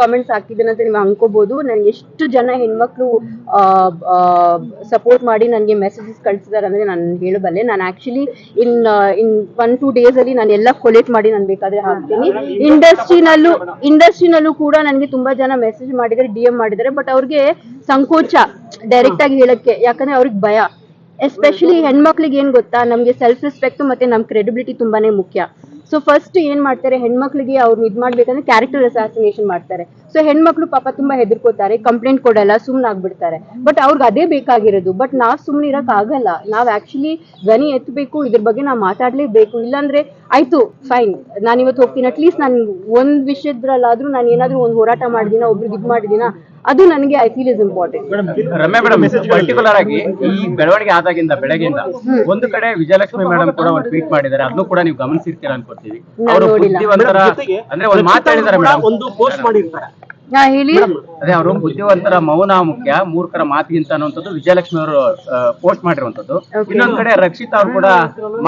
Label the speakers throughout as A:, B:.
A: Comments ಹಾಕಿದ್ದೇನೆ ಅಂತ ನೀವು ಅನ್ಕೋಬಹುದು ನನ್ಗೆ ಎಷ್ಟು ಜನ ಹೆಣ್ಮಕ್ಳು ಸಪೋರ್ಟ್ ಮಾಡಿ ನನಗೆ ಮೆಸೇಜಸ್ ಕಳಿಸಿದಾರೆ ಅಂದ್ರೆ ನಾನು ಹೇಳಬಲ್ಲೆ. ನಾನು actually in in one two days ಅಲ್ಲಿ ನಾನು ಎಲ್ಲ ಕೊಲೆಕ್ಟ್ ಮಾಡಿ ನಾನು ಬೇಕಾದ್ರೆ ಹಾಕ್ತೀನಿ. ಇಂಡಸ್ಟ್ರಿನಲ್ಲೂ ಇಂಡಸ್ಟ್ರಿನಲ್ಲೂ ಕೂಡ ನನಗೆ ತುಂಬಾ ಜನ ಮೆಸೇಜ್ ಮಾಡಿದ್ದಾರೆ ಡಿ ಎಂ ಮಾಡಿದ್ದಾರೆ. ಬಟ್ ಅವ್ರಿಗೆ ಸಂಕೋಚ ಡೈರೆಕ್ಟ್ ಆಗಿ ಹೇಳಕ್ಕೆ. ಯಾಕಂದ್ರೆ ಅವ್ರಿಗೆ ಭಯ. ಎಸ್ಪೆಷಲಿ ಹೆಣ್ಮಕ್ಳಿಗೆ ಏನ್ ಗೊತ್ತಾ? ನಮ್ಗೆ ಸೆಲ್ಫ್ ರೆಸ್ಪೆಕ್ಟ್ ಮತ್ತೆ ನಮ್ ಕ್ರೆಡಿಬಿಲಿಟಿ ತುಂಬಾನೇ ಮುಖ್ಯ. ಸೊ ಫಸ್ಟ್ ಏನ್ ಮಾಡ್ತಾರೆ? ಹೆಣ್ಮಕ್ಳಿಗೆ ಅವ್ರನ್ನ ಇದ್ ಮಾಡ್ಬೇಕಂದ್ರೆ ಕ್ಯಾರೆಕ್ಟರ್ ಅಸಾಸಿನೇಷನ್ ಮಾಡ್ತಾರೆ. ಸೊ ಹೆಣ್ಮಕ್ಳು ಪಾಪ ತುಂಬಾ ಹೆದರ್ಕೋತಾರೆ ಕಂಪ್ಲೇಂಟ್ ಕೊಡಲ್ಲ, ಸುಮ್ನ ಆಗ್ಬಿಡ್ತಾರೆ. ಬಟ್ ಅವ್ರಿಗೆ ಅದೇ ಬೇಕಾಗಿರೋದು. ಬಟ್ ನಾವ್ ಸುಮ್ನೆ ಇರಕ್ ಆಗಲ್ಲ. ನಾವ್ ಆಕ್ಚುಲಿ ಧ್ವನಿ ಎತ್ತಬೇಕು ಇದ್ರ ಬಗ್ಗೆ ನಾವ್ ಮಾತಾಡ್ಲೇಬೇಕು. ಇಲ್ಲಾಂದ್ರೆ ಆಯ್ತು ಫೈನ್ ನಾನು ಇವತ್ತು ಹೋಗ್ತೀನಿ. ಅಟ್ಲೀಸ್ಟ್ ನಾನು ಒಂದ್ ವಿಷಯದ್ರಲ್ಲಾದ್ರೂ ನಾನು ಏನಾದ್ರೂ ಒಂದು ಹೋರಾಟ ಮಾಡಿದೀನ, ಒಬ್ರಿಗೆ ಇದ್ ಮಾಡಿದಿನ? ಅದು ನನಗೆ I feel is important
B: Ramya madam particular ಆಗಿ ಈ ಬೆಳವಣಿಗೆ ಆದಾಗಿಂದ ಬೆಳಗ್ಗೆಯಿಂದ ಒಂದು ಕಡೆ ವಿಜಯಲಕ್ಷ್ಮಿ ಮೇಡಮ್ ಕೂಡ ಒಂದು ಟ್ವೀಟ್ ಮಾಡಿದ್ದಾರೆ. ಅದನ್ನು ಕೂಡ ನೀವು ಗಮನಿಸಿರ್ತೀರಾ
A: ಅನ್ಕೋತೀವಿ
B: ಅವರು. ಬುದ್ಧಿವಂತರ ಅಂದ್ರೆ ಒಂದು ಮಾತಾಡಿದ್ದಾರೆ ಮೇಡಮ್
C: ಒಂದು ಪೋಸ್ಟ್ ಮಾಡಿರ್ತಾರೆ.
A: ಹೇಳಿ?
B: ಅದೇ ಅವರು ಬುದ್ಧಿವಂತರ ಮೌನ ಮುಖ್ಯ ಮೂರ್ಖರ ಮಾತಿಗಿಂತ ಅನ್ನುವಂಥದ್ದು ವಿಜಯಲಕ್ಷ್ಮಿ ಅವರು ಪೋಸ್ಟ್ ಮಾಡಿರುವಂತದ್ದು. ಇನ್ನೊಂದ್ ಕಡೆ ರಕ್ಷಿತ್ ಅವ್ರು ಕೂಡ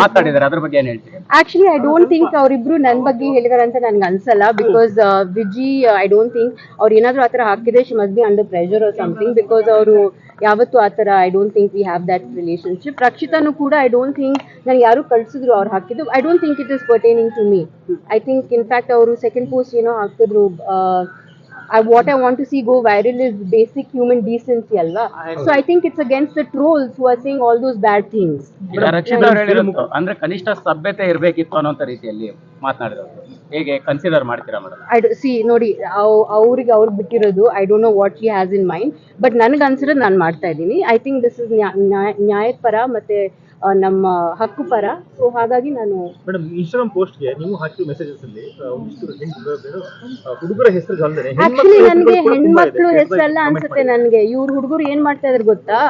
B: ಮಾತಾಡಿದ್ದಾರೆ. ಅದ್ರ ಬಗ್ಗೆ ಏನ್ ಹೇಳ್ತೀರಿ?
A: ಆಕ್ಚುಲಿ ಐ ಡೋಂಟ್ ಥಿಂಕ್ ಅವರಿಬ್ರು ನನ್ ಬಗ್ಗೆ ಹೇಳಿದಾರೆ ಅಂತ ನನ್ಗೆ ಅನ್ಸಲ್ಲ because Viji I don't think ಅವ್ರು ಏನಾದ್ರು ಆತರ ಹಾಕಿದ್ರೆ she must be under pressure or something because ಅವರು ಯಾವತ್ತು ಆತರ I don't think we have that relationship ರಕ್ಷಿತಾನು ಕೂಡ ಐ ಡೋಂಟ್ ಥಿಂಕ್ ನಾನು ಯಾರು ಕಳ್ಸಿದ್ರು ಅವ್ರು ಹಾಕಿದ್ದು. I don't think it is pertaining to me I think in fact ಅವರು ಸೆಕೆಂಡ್ ಪೋಸ್ಟ್ ಏನೋ ಹಾಕಿದ್ರು I, what I want to see go viral is basic human decency, alva. So I think it's against the trolls who are saying all those bad things.
B: ಹೇಳಿರೋದು ಅಂದ್ರೆ ಕನಿಷ್ಠ ಸಭ್ಯತೆ ಇರಬೇಕಿತ್ತು ಅನ್ನೋಂಥ ರೀತಿಯಲ್ಲಿ ಮಾತನಾಡಿದ್ರು ಹೇಗೆ ಕನ್ಸಿಡರ್ ಮಾಡ್ತೀರಾ ಮೇಡಮ್
A: ಐ ಸಿ ನೋಡಿ ಅವ್- ಅವ್ರಿಗೆ ಅವ್ರಿಗೆ ಬಿಟ್ಟಿರೋದು I don't know what he has in mind but ನನಗೆ ಅನ್ಸಿರೋದು ನಾನು ಮಾಡ್ತಾ ಇದ್ದೀನಿ. ಐ ಥಿಂಕ್ ದಿಸ್ ಇಸ್ ನ್ಯಾಯದ ಪರ ಮತ್ತೆ ನಮ್ಮ ಹಕ್ಕು ಪರ. ಸೊ ಹಾಗಾಗಿ ನಾನು
D: ಮೇಡಮ್ ಇನ್ಸ್ಟಾಗ್ರಾಮ್ ಪೋಸ್ಟ್ಗೆ ನೀವು ಹಾಕಿರೋ ಮೆಸೇಜಸ್ ಅಲ್ಲಿ ಹುಡುಗರ ಹೆಸರು
A: ಆಕ್ಚುಲಿ ನನಗೆ ಹೆಣ್ಮಕ್ಳು ಹೆಸರಲ್ಲ ಅನ್ಸುತ್ತೆ ನನಗೆ. ಇವ್ರ ಹುಡುಗರು ಏನ್ ಮಾಡ್ತಾ ಇದಾರೆ ಗೊತ್ತಾ?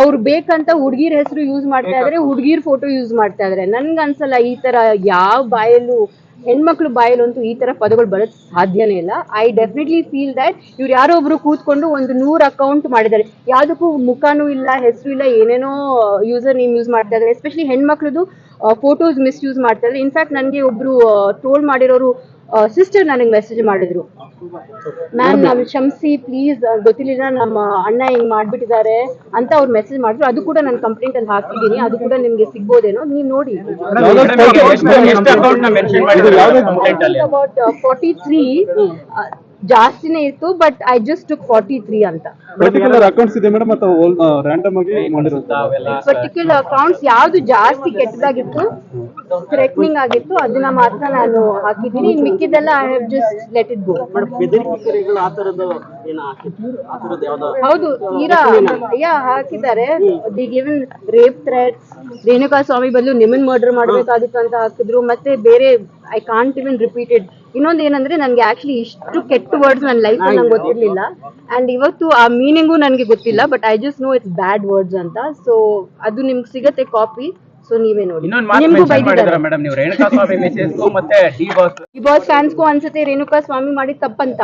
A: ಅವ್ರು ಬೇಕಂತ ಹುಡುಗಿರ ಹೆಸರು ಯೂಸ್ ಮಾಡ್ತಾ ಇದಾರೆ ಹುಡುಗಿರ್ ಫೋಟೋ ಯೂಸ್ ಮಾಡ್ತಾ ಇದಾರೆ. ನನ್ಗೆ ಅನ್ಸಲ್ಲ ಈ ತರ ಯಾವ ಬಾಯಲ್ಲೂ ಹೆಣ್ಮಕ್ಳು ಬಾಯಲ್ಲಂತೂ ಈ ತರ ಪದಗಳು ಬರೋದು ಸಾಧ್ಯನೇ ಇಲ್ಲ. ಐ ಡೆಫಿನೆಟ್ಲಿ ಫೀಲ್ ದಟ್ ಇವ್ರು ಯಾರೋ ಒಬ್ರು ಕೂತ್ಕೊಂಡು ಒಂದು ನೂರು ಅಕೌಂಟ್ ಮಾಡಿದ್ದಾರೆ. ಯಾವುದಕ್ಕೂ ಮುಖನೂ ಇಲ್ಲ, ಹೆಸರು ಇಲ್ಲ, ಏನೇನೋ ಯೂಸರ್ ನೇಮ್ ಯೂಸ್ ಮಾಡ್ತಾ ಇದ್ದಾರೆ. ಎಸ್ಪೆಷಲಿ ಹೆಣ್ಮಕ್ಳದು ಫೋಟೋಸ್ ಮಿಸ್ಯೂಸ್ ಮಾಡ್ತಾ ಇದ್ದಾರೆ. ಇನ್ಫ್ಯಾಕ್ಟ್ ನನಗೆ ಒಬ್ರು ಟ್ರೋಲ್ ಮಾಡಿರೋರು ಸಿಸ್ಟರ್ ನನಗೆ ಮೆಸೇಜ್ ಮಾಡಿದ್ರು. ಮ್ಯಾಮ್ ನಾನು ಕ್ಷಮಿಸಿ ಪ್ಲೀಸ್ ಗೊತ್ತಿಲ್ಲ ನಮ್ಮ ಅಣ್ಣ ಹಿಂಗ್ ಮಾಡ್ಬಿಟ್ಟಿದ್ದಾರೆ ಅಂತ ಅವ್ರು ಮೆಸೇಜ್ ಮಾಡಿದ್ರು. ಅದು ಕೂಡ ನಾನು ಕಂಪ್ಲೇಂಟ್ ಅಲ್ಲಿ ಹಾಕಿದ್ದೀನಿ. ಅದು ಕೂಡ ನಿಮ್ಗೆ ಸಿಗ್ಬೋದೇನೋ ನೀವು ನೋಡಿ.
B: ಎಷ್ಟು ಅಕೌಂಟ್ನ ಮೆನ್ಷನ್ ಮಾಡಿದ್ರು ಕಂಪ್ಲೇಂಟ್ ಅಲ್ಲಿ?
A: ಅಬೌಟ್ ಫಾರ್ಟಿ ತ್ರೀ ಜಾಸ್ತಿನೇ ಇತ್ತು but I just took forty three ಅಂತ
E: ಪರ್ಟಿಕ್ಯುಲರ್ ಅಕೌಂಟ್ಸ್ ಇದೆ ಮೇಡಮ್ ಅಥವಾ ರ್ಯಾಂಡಮ್ ಆಗಿ ಮಾಡಿರೋದು?
A: ಪರ್ಟಿಕ್ಯುಲರ್ ಅಕೌಂಟ್ಸ್ ಯಾವ್ದು ಜಾಸ್ತಿ ಕೆಟ್ಟದಾಗಿತ್ತು ಥ್ರೆಟ್ನಿಂಗ್ ಆಗಿತ್ತು ಅದನ್ನ ಮಾತ್ರ ನಾನು ಹಾಕಿದ್ದೀನಿ. ಇನ್ ಮಿಕ್ಕಿದೆಲ್ಲ I have just let it go ಹೌದು ತೀರಾ ಯಾ ಹಾಕಿದ್ದಾರೆ. The given rape threats Renuka Swamy ಬದಲು ನಿಮನ್ ಮರ್ಡರ್ ಮಾಡಬೇಕಾಗಿತ್ತು ಅಂತ ಹಾಕಿದ್ರು. ಮತ್ತೆ ಬೇರೆ ಐ ಕಾಂಟ್ ಇವನ್ ರಿಪೀಟೆಡ್ ಇನ್ನೊಂದು ಏನಂದ್ರೆ ನನ್ಗೆ ಆಕ್ಚುಲಿ ಇಷ್ಟು ಕೆಟ್ಟ ವರ್ಡ್ಸ್ ನನ್ನ ಲೈಫ್ ನಂಗೆ ಗೊತ್ತಿರ್ಲಿಲ್ಲ. ಅಂಡ್ ಇವತ್ತು ಆ ಮೀನಿಂಗು ನನಗೆ ಗೊತ್ತಿಲ್ಲ but I just know it's bad words ಅಂತ. ಸೊ ಅದು ನಿಮ್ಗೆ ಸಿಗತ್ತೆ ಕಾಪಿ ಸೊ ನೀವೇ ನೋಡಿ. ನಿಮ್ಗೂ ಬೈದಿದ್ದಾರೆ.
B: ಡಿ ಬಾಸ್
A: ಫ್ಯಾನ್ಸ್ಗೂ ಅನ್ಸುತ್ತೆ ರೇಣುಕಾ ಸ್ವಾಮಿ ಮಾಡಿದ ತಪ್ಪಂತ.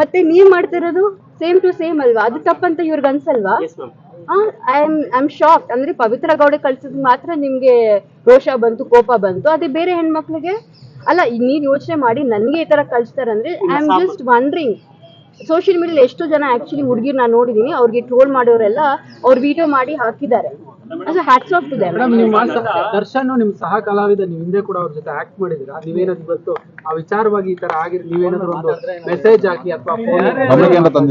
A: ಮತ್ತೆ ನೀವ್ ಮಾಡ್ತಿರೋದು ಸೇಮ್ ಟು ಸೇಮ್ ಅಲ್ವಾ? ಅದು ತಪ್ಪಂತ ಇವ್ರಿಗೆ ಅನ್ಸಲ್ವಾ?
C: Yes ma'am
A: I am I am shock ಅಂದ್ರೆ ಪವಿತ್ರ ಗೌಡ ಕಳ್ಸಿದ್ ಮಾತ್ರ ನಿಮ್ಗೆ ರೋಷ ಬಂತು ಕೋಪ ಬಂತು. ಅದೇ ಬೇರೆ ಹೆಣ್ಮಕ್ಳಿಗೆ? ಅಲ್ಲ ಈಗ ನೀವ್ ಯೋಚನೆ ಮಾಡಿ ನನ್ಗೆ ಈ ತರ ಕಳಿಸ್ತಾರಂದ್ರೆ I am just wondering social ಮೀಡಿಯಲ್ಲಿ ಎಷ್ಟು ಜನ ಆಕ್ಚುಲಿ ಹುಡುಗಿರ್ ನಾನು ನೋಡಿದೀನಿ ಅವ್ರಿಗೆ ಟ್ರೋಲ್ ಮಾಡೋರೆಲ್ಲ ಅವ್ರ ವಿಡಿಯೋ ಮಾಡಿ ಹಾಕಿದ್ದಾರೆ. ಹ್ಯಾಟ್ಸ್ ಆಫ್ ಟು
F: ನಿಮ್ಮ ದರ್ಶನ್ ನಿಮ್ ಸಹ ಕಲಾವಿದ ನೀವು ಹಿಂದೆ ಕೂಡ ಅವ್ರ ಜೊತೆ ಆಕ್ಟ್ ಮಾಡಿದಿರಾ ನೀವೇನಾದ್ರು ಇವತ್ತು ಆ ವಿಚಾರವಾಗಿ ಈ ತರ ಆಗಿರ್ ನೀವೇನಾದ್ರು ಒಂದು ಮೆಸೇಜ್ ಹಾಕಿ ಅಥವಾ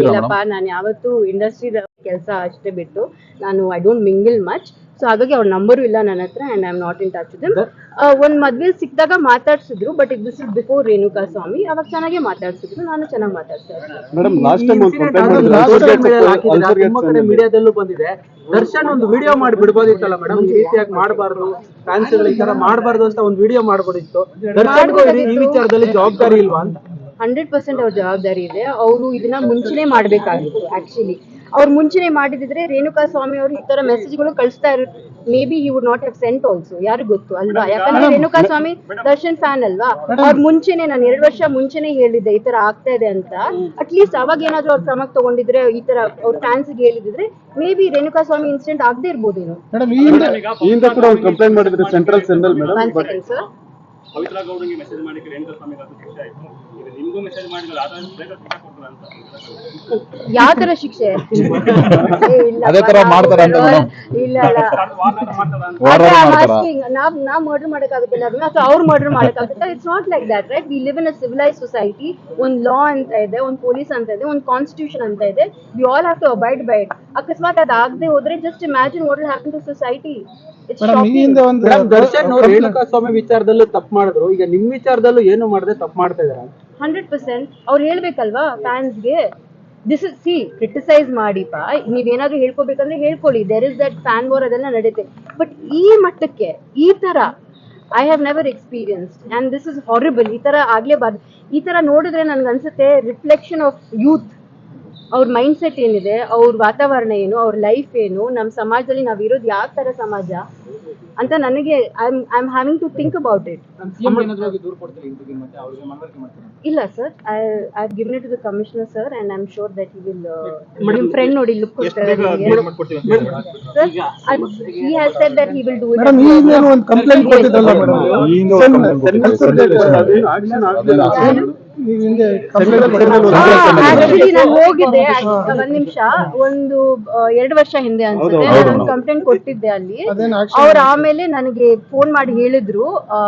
A: ಇಲ್ಲಪ್ಪ ನಾನು ಯಾವತ್ತು ಇಂಡಸ್ಟ್ರಿ ಕೆಲಸ ಅಷ್ಟೇ ಬಿಟ್ಟು ನಾನು I don't mingle much so ಹಾಗಾಗಿ ಅವ್ರ ನಂಬರು ಇಲ್ಲ ನನ್ನ ಹತ್ರ and I am not in touch them ಒಂದ್ ಮದ್ವೆ ಸಿಕ್ಕಿದಾಗ ಮಾತಾಡ್ಸಿದ್ರು ಬಟ್ ಇದು this is before Renuka Swamy ಅವಾಗ ಚೆನ್ನಾಗೇ ಮಾತಾಡ್ಸಿದ್ರು ನಾನು ಚೆನ್ನಾಗಿ ಮಾತಾಡ್ತಾ ಇದ್ದೆ
E: ಲಾಸ್ಟ್ ಟೈಮ್ ಒಂದು ಕಂಪ್ಲೇಂಟ್
F: ಸೋಷಿಯಲ್ ಮೀಡಿಯಾ ಕಡೆ ಮೀಡಿಯಾದಲ್ಲೂ ಬಂದಿದೆ. ದರ್ಶನ್ ಒಂದು ವಿಡಿಯೋ ಮಾಡಿ ಬಿಡ್ಬೋದಿತ್ತಲ್ಲ ಮೇಡಮ್ ಈ ರೀತಿಯಾಗಿ ಮಾಡಬಾರ್ದು ಫ್ಯಾನ್ಸ್ ಈ ತರ ಮಾಡಬಾರ್ದು ಅಂತ ಒಂದು ವಿಡಿಯೋ ಮಾಡ್ಬೋದಿತ್ತು ದರ್ಶನ್ಗೂ ಈ ವಿಚಾರದಲ್ಲಿ ಜವಾಬ್ದಾರಿ ಇಲ್ವಾ ಅಂತ?
A: ಹಂಡ್ರೆಡ್ ಪರ್ಸೆಂಟ್ ಅವ್ರ ಜವಾಬ್ದಾರಿ ಇದೆ. ಅವರು ಇದನ್ನ ಮುಂಚೆನೆ ಮಾಡ್ಬೇಕಾಗಿತ್ತು ಆಕ್ಚುಲಿ ಅವ್ರು ಮುಂಚೆನೆ ಮಾಡಿದಿದ್ರೆ ರೇಣುಕಾ ಸ್ವಾಮಿ ಅವರು ಈ ತರ ಮೆಸೇಜ್ಗಳು ಕಳಿಸ್ತಾ ಇರೋ maybe you would not have sent also ಯಾರು ಗೊತ್ತು ಅಲ್ವಾ? ಯಾಕಂದ್ರೆ ರೇಣುಕಾ ಸ್ವಾಮಿ ದರ್ಶನ್ ಫ್ಯಾನ್ ಅಲ್ವಾ? ಅವ್ರ ಮುಂಚೆನೆ ನಾನು ಎರಡು ವರ್ಷ ಮುಂಚೆನೆ ಹೇಳಿದ್ದೆ ಈ ತರ ಆಗ್ತಾ ಇದೆ ಅಂತ. ಅಟ್ಲೀಸ್ಟ್ ಅವಾಗ ಏನಾದ್ರು ಅವ್ರ ಕ್ರಮಕ್ಕೆ ತಗೊಂಡಿದ್ರೆ ಈ ತರ ಅವ್ರ ಫ್ಯಾನ್ಸ್ಗೆ ಹೇಳಿದಿದ್ರೆ maybe Renuka Swamy incident ಆಗದೆ ಇರ್ಬೋದೇನೋ.
E: ಮೇಡಮ್ ಈ ಹಿಂದೆ ಕೂಡ ಒಂದು ಕಂಪ್ಲೇಂಟ್ ಮಾಡಿದ್ರೆ ಸೆಂಟ್ರಲ್ ಸೆಂಟ್ರಲ್ ಮೇಡಮ್
G: ಪವಿತ್ರ ಗೌಡಂಗೆ ಮೆಸೇಜ್ ಮಾಡಿ ರೇಣುಕಾ ಸ್ವಾಮಿ ಅದು ಶಿಕ್ಷೆ ಆಯ್ತು? ಈಗ ನಿಮ್ಗೂ ಮೆಸೇಜ್ ಮಾಡಿದ್ರೆ ಆತ ಬೇಗ ಶಿಕ್ಷೆ ಕೊಡ್ತಾರೆ ಅಂತ
A: ಯಾವ ತರ ಶಿಕ್ಷೆ? ಇಲ್ಲ,
H: ಅದೇ ತರ ಮಾಡ್ತಾರ ಅಂತ
A: ಇಲ್ಲ ಅದೇ ನಾವ್ ನಾವ್ ಮರ್ಡರ್ ಮಾಡಕ್ಕಾಗುತ್ತೆ ಅಥವಾ ಅವ್ರು murder ಮಾಡಕ್ಕಾಗುತ್ತೆ. It's not like that right we live in a civilise society ಒಂದ್ ಲಾ ಅಂತ ಇದೆ ಒಂದ್ ಪೊಲೀಸ್ ಅಂತ ಇದೆ ಒಂದ್ ಕಾನ್ಸ್ಟಿಟ್ಯೂಷನ್ ಅಂತ ಇದೆ. We all have to abide by it ಅಕಸ್ಮಾತ್ ಅದಾಗದೆ ಹೋದ್ರೆ just imagine what will happen to society
F: Darshan ಅವ್ರು ರೇಣುಕಾ ಸ್ವಾಮಿ ವಿಚಾರದಲ್ಲೂ ತಪ್ಪು ಮಾಡಿದ್ರು. ಈಗ ನಿಮ್ ವಿಚಾರದಲ್ಲೂ ಏನು ಮಾಡದೆ ತಪ್ಪು ಮಾಡ್ತಾ ಇದಾರೆ
A: ಹಂಡ್ರೆಡ್ ಪರ್ಸೆಂಟ್ ಅವ್ರು ಹೇಳ್ಬೇಕಲ್ವಾ ಫ್ಯಾನ್ಸ್ಗೆ ದಿಸ್ ಇಸ್ ಸಿ ಕ್ರಿಟಿಸೈಸ್ ಮಾಡಿಪ್ಪ ನೀವೇನಾದ್ರೂ ಹೇಳ್ಕೋಬೇಕಂದ್ರೆ ಹೇಳ್ಕೊಳ್ಳಿ. There is that fan war ಅದೆಲ್ಲ ನಡೆಯುತ್ತೆ ಬಟ್ ಈ ಮಟ್ಟಕ್ಕೆ ಈ ತರ I have never experienced and this is horrible ಈ ತರ ಆಗ್ಲೇಬಾರ್ದು. ಈ ತರ ನೋಡಿದ್ರೆ ನನ್ಗನ್ಸುತ್ತೆ ರಿಫ್ಲೆಕ್ಷನ್ ಆಫ್ ಯೂತ್ ಅವ್ರ ಮೈಂಡ್ ಸೆಟ್ ಏನಿದೆ ಅವ್ರ ವಾತಾವರಣ ಏನು ಅವ್ರ ಲೈಫ್ ಏನು ನಮ್ಮ ಸಮಾಜದಲ್ಲಿ ನಾವಿರೋದು ಯಾವ ತರ ಸಮಾಜ? ಅಂತ ನನಗೆ I am I am having to think about it ಇಲ್ಲ sir I I given it to the commissioner sir and I am sure that he will ನಿಮ್ಮ ಫ್ರೆಂಡ್ ನೋಡಿ ಲುಕ್ ಕೊಡ್ತಾರೆ
D: ಮಾಡ್ಕೊಡ್ತೀವಿ
A: sir he has said that he will do it
E: madam ಈಗ ಒಂದು complaint ಕೊಟ್ಟಿದ್ದಲ್ಲ madam
A: actually ನಾನು ಹೋಗಿದ್ದೆ ಒಂದ್ ನಿಮಿಷ. ಒಂದು ಎರಡು ವರ್ಷ ಹಿಂದೆ ಅನ್ಸುತ್ತೆ. ನಾನು ಕಂಪ್ಲೇಂಟ್ ಕೊಟ್ಟಿದ್ದೆ ಅಲ್ಲಿ. ಅವ್ರ ಆಮೇಲೆ ನನಗೆ ಫೋನ್ ಮಾಡಿ ಹೇಳಿದ್ರು ಆ,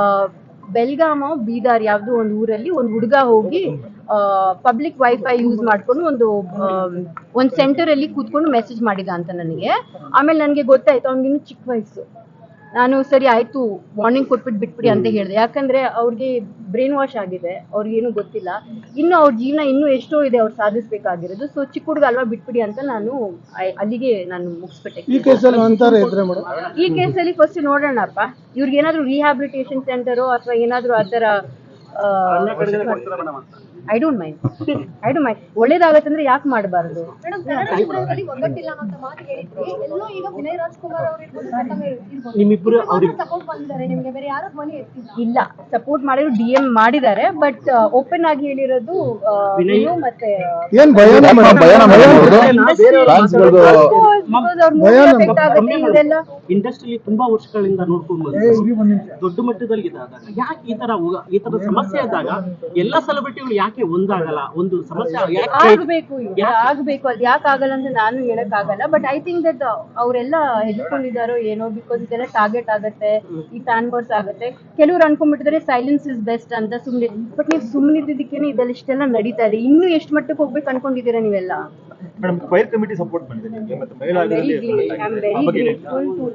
A: ಬೆಲ್ಗಾಮ ಬೀದರ್ ಯಾವ್ದೋ ಒಂದು ಊರಲ್ಲಿ ಒಂದು ಹುಡುಗ ಹೋಗಿ ಪಬ್ಲಿಕ್ ವೈಫೈ ಯೂಸ್ ಮಾಡ್ಕೊಂಡು ಒಂದು ಒಂದು ಒಂದ್ ಸೆಂಟರ್ ಅಲ್ಲಿ ಕೂತ್ಕೊಂಡು ಮೆಸೇಜ್ ಮಾಡಿದ ಅಂತ ನನಗೆ. ಆಮೇಲೆ ನನಗೆ ಗೊತ್ತಾಯ್ತು ಅವ್ನಿಗಿನ್ನು ಚಿಕ್ಕ ವಯಸ್ಸು. ನಾನು ಸರಿ ಆಯ್ತು ವಾರ್ನಿಂಗ್ ಕೊಟ್ಬಿಟ್ಟು ಬಿಟ್ಬಿಡಿ ಅಂತ ಹೇಳಿದೆ. ಯಾಕಂದ್ರೆ ಅವ್ರಿಗೆ ಬ್ರೈನ್ ವಾಶ್ ಆಗಿದೆ ಅವ್ರಿಗೇನು ಗೊತ್ತಿಲ್ಲ. ಇನ್ನು ಅವ್ರ ಜೀವನ ಇನ್ನೂ ಎಷ್ಟೋ ಇದೆ ಅವ್ರು ಸಾಧಿಸ್ಬೇಕಾಗಿರೋದು. ಸೊ ಚಿಕ್ಕ ಹುಡುಗ ಅಲ್ವಾ ಬಿಟ್ಬಿಡಿ ಅಂತ ನಾನು ಅಲ್ಲಿಗೆ ನಾನು ಮುಗಿಸ್ಬಿಟ್ಟೆ.
E: ಈ ಕೇಸಲ್ಲಿ ಅಂತಾರೆ ಇದ್ರೆ ಮೇಡಮ್?
A: ಈ ಕೇಸಲ್ಲಿ ಫಸ್ಟ್ ನೋಡೋಣಪ್ಪ. ಇವ್ರಿಗೆ ಏನಾದ್ರು ರಿಹ್ಯಾಬಿಲಿಟೇಷನ್ ಸೆಂಟರು ಅಥವಾ ಏನಾದ್ರು ಆ ಥರ I don't mind I don't mind ಒಳ್ಳೇದಾಗತ್ತಂದ್ರೆ ಯಾಕೆ ಮಾಡಬಾರ್ದು?
F: ನಿಮ್ಮಿಬ್ರು
I: ಅವ್ರಿಗೆ ಸಪೋರ್ಟ್ ಬಂದಿದ್ದಾರೆ ನಿಮ್ಗೆ ಬೇರೆ ಯಾರು ಧ್ವನಿ ಎತ್ತಿಲ್ಲ.
A: ಇಲ್ಲ. ಸಪೋರ್ಟ್ ಮಾಡಿದ್ರು ಡಿ ಎಂ ಮಾಡಿದ್ದಾರೆ ಬಟ್ ಓಪನ್ ಆಗಿ ಹೇಳಿರೋದು ಮತ್ತೆ
C: ಇಂಡಸ್ಟ್ರಿಲಿ ತುಂಬಾ ವರ್ಷಗಳಿಂದ ನೋಡ್ಕೊಂಡು. ದೊಡ್ಡ ಮಟ್ಟದಲ್ಲಿ ಇದ್ದಾಗ ಯಾಕೆ ಈ ತರ ಈ ತರ ಸಮಸ್ಯೆ ಆದಾಗ ಎಲ್ಲಾ ಸೆಲೆಬ್ರಿಟಿಗಳು ಯಾಕೆ ಒಂದಾಗಲ್ಲ? ಒಂದು ಸಮಸ್ಯೆ ಯಾಕೆ
A: ಆಗ್ಬೇಕು ಅದ್ ಆಗ್ಬೇಕು. ಅದು ಯಾಕೆ ಆಗಲ್ಲ ಅಂತ ನಾನು ಹೇಳಕ್ ಆಗಲ್ಲ. ಬಟ್ ಐ ಥಿಂಕ್ ದಟ್ ಅವರೆಲ್ಲ ಹೆದರ್ಕೊಂಡಿದ್ದಾರೋ ಏನೋ ಬಿಕಾಸ್ ಇದೆಲ್ಲ ಟಾರ್ಗೆಟ್ ಆಗುತ್ತೆ ಈ ಫ್ಯಾನ್ ವರ್ಸ್ ಆಗುತ್ತೆ. ಕೆಲವ್ರು ಅನ್ಕೊಂಡ್ಬಿಟ್ಟಿದ್ರೆ ಸೈಲೆನ್ಸ್ ಇಸ್ ಬೆಸ್ಟ್ ಅಂತ ಸುಮ್ಮನೆ ಬಟ್ ನೀವು ಸುಮ್ಮನಿದ್ದಕ್ಕೇನೆ ಇದೆಲ್ಲ ಇಷ್ಟೆಲ್ಲ ನಡೀತಾ ಇದೆ. ಇನ್ನೂ ಎಷ್ಟು ಮಟ್ಟಕ್ಕೆ ಹೋಗ್ಬೇಕು ಅನ್ಕೊಂಡಿದ್ದೀರಾ ನೀವೆಲ್ಲ?
D: ಮೇಡಮ್ ಫೈರ್ ಕಮಿಟಿ ಸಪೋರ್ಟ್ ಮಾಡಿದೆ ನಿಮಗೆ ಮತ್ತೆ ಮಹಿಳಾ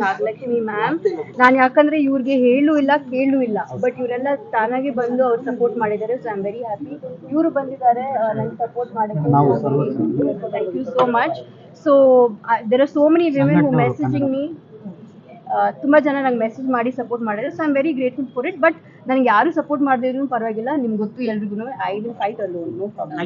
A: ನಾಗಲಕ್ಷ್ಮಿ ಮ್ಯಾಮ್ ನಾನು ಯಾಕಂದ್ರೆ ಇವ್ರಿಗೆ ಹೇಳು ಇಲ್ಲ ಕೇಳು ಇಲ್ಲ. ಬಟ್ ಇವರೆಲ್ಲ ತಾನಾಗೆ ಬಂದು ಅವ್ರು ಸಪೋರ್ಟ್ ಮಾಡಿದ್ದಾರೆ so I am very happy ಇವರು ಬಂದಿದ್ದಾರೆ ನನ್ ಸಪೋರ್ಟ್ ಮಾಡೋಕ್ಕೆ thank you so much so there are so many women who messaging me ತುಂಬಾ ಜನ ನಂಗೆ ಮೆಸೇಜ್ ಮಾಡಿ ಸಪೋರ್ಟ್ ಮಾಡಿದ್ರು so I am very grateful for it but ನನಗೆ ಯಾರು ಸಪೋರ್ಟ್ ಮಾಡಿದ್ರು ಪರವಾಗಿಲ್ಲ ನಿಮ್ಗೆ ಗೊತ್ತು ಎಲ್ರಿಗೂ ಐ ವಿಲ್ ಫೈಟ್ ಅಲ್ಲೂ ನೋ ಪ್ರಾಬ್ಲಮ್.